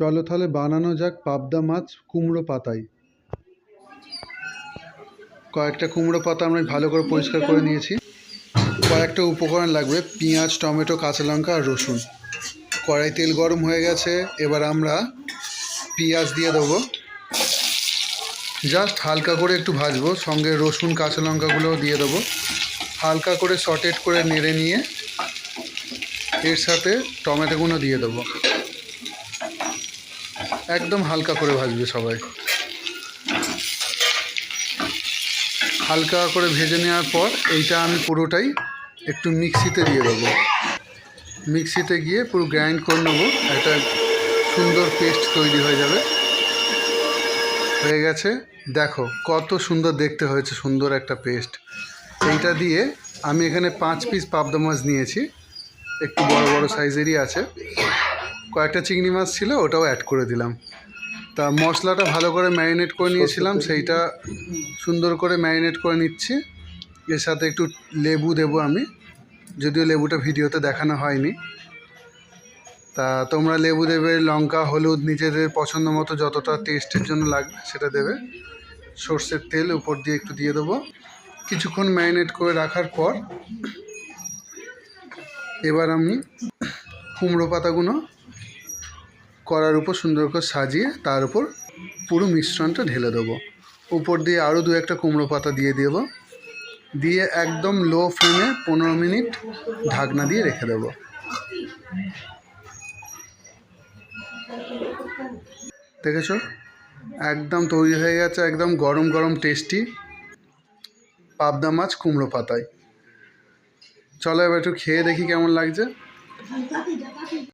চলো তাহলে বানানো যাক পাবদা মাছ, কুমড়ো পাতায় কয়েকটা কুমড়ো পাতা আমরা ভালো করে পরিষ্কার করে নিয়েছি। কয়েকটা উপকরণ লাগবে, পেঁয়াজ, টমেটো, কাঁচা লঙ্কা আর রসুন। কড়াই তেল গরম হয়ে গেছে, এবার আমরা পেঁয়াজ দিয়ে দেবো। জাস্ট হালকা করে একটু ভাজবো, সঙ্গে রসুন, কাঁচা লঙ্কাগুলোও দিয়ে দেবো। হালকা করে সটেট করে নেড়ে নিয়ে এর সাথে টমেটোগুলো দিয়ে দেবো। একদম হালকা করে ভাজবে সবাই। হালকা করে ভেজে নেওয়ার পর এইটা আমি পুরোটাই একটু মিক্সিতে দিয়ে দেবো। মিক্সিতে গিয়ে পুরো গ্রাইন্ড করে নেব, একটা সুন্দর পেস্ট তৈরি হয়ে যাবে। হয়ে গেছে। দেখো, কত সুন্দর দেখতে হয়েছে, সুন্দর একটা পেস্ট। এইটা দিয়ে আমি এখানে পাঁচ পিস পাবদা মাছ নিয়েছি, একটু বড় বড় সাইজেরই আছে। কয়েকটা চিংড়ি মাছ ছিল ওটাও অ্যাড করে দিলাম। তা মশলাটা ভালো করে ম্যারিনেট করে নিয়েছিলাম সেইটা সুন্দর করে ম্যারিনেট করে নিচ্ছি। এর সাথে একটু লেবু দেবো আমি যদিও লেবুটা ভিডিওতে দেখানো হয়নি। তা তোমরা লেবু দেবে লঙ্কা হলুদ নিজেদের পছন্দ মতো যতটা টেস্টের জন্য লাগবে সেটা দেবে। সর্ষের তেল উপর দিয়ে একটু দিয়ে দেবো। কিছুক্ষণ ম্যারিনেট করে রাখার পর এবার আমি কুমড়ো পাতাগুলো কড়ার উপর সুন্দর করে সাজিয়ে তার উপর পুরো মিশ্রণটা ঢেলে দেবো। উপর দিয়ে আরও দু একটা কুমড়ো পাতা দিয়ে দেবো। দিয়ে একদম লো ফ্লেমে পনেরো মিনিট ঢাকনা দিয়ে রেখে দেবো। দেখেছ? একদম তৈরি হয়ে গেছে, একদম গরম গরম টেস্টি পাবদা মাছ কুমড়ো পাতায়। চলো এবার একটু খেয়ে দেখি কেমন লাগছে।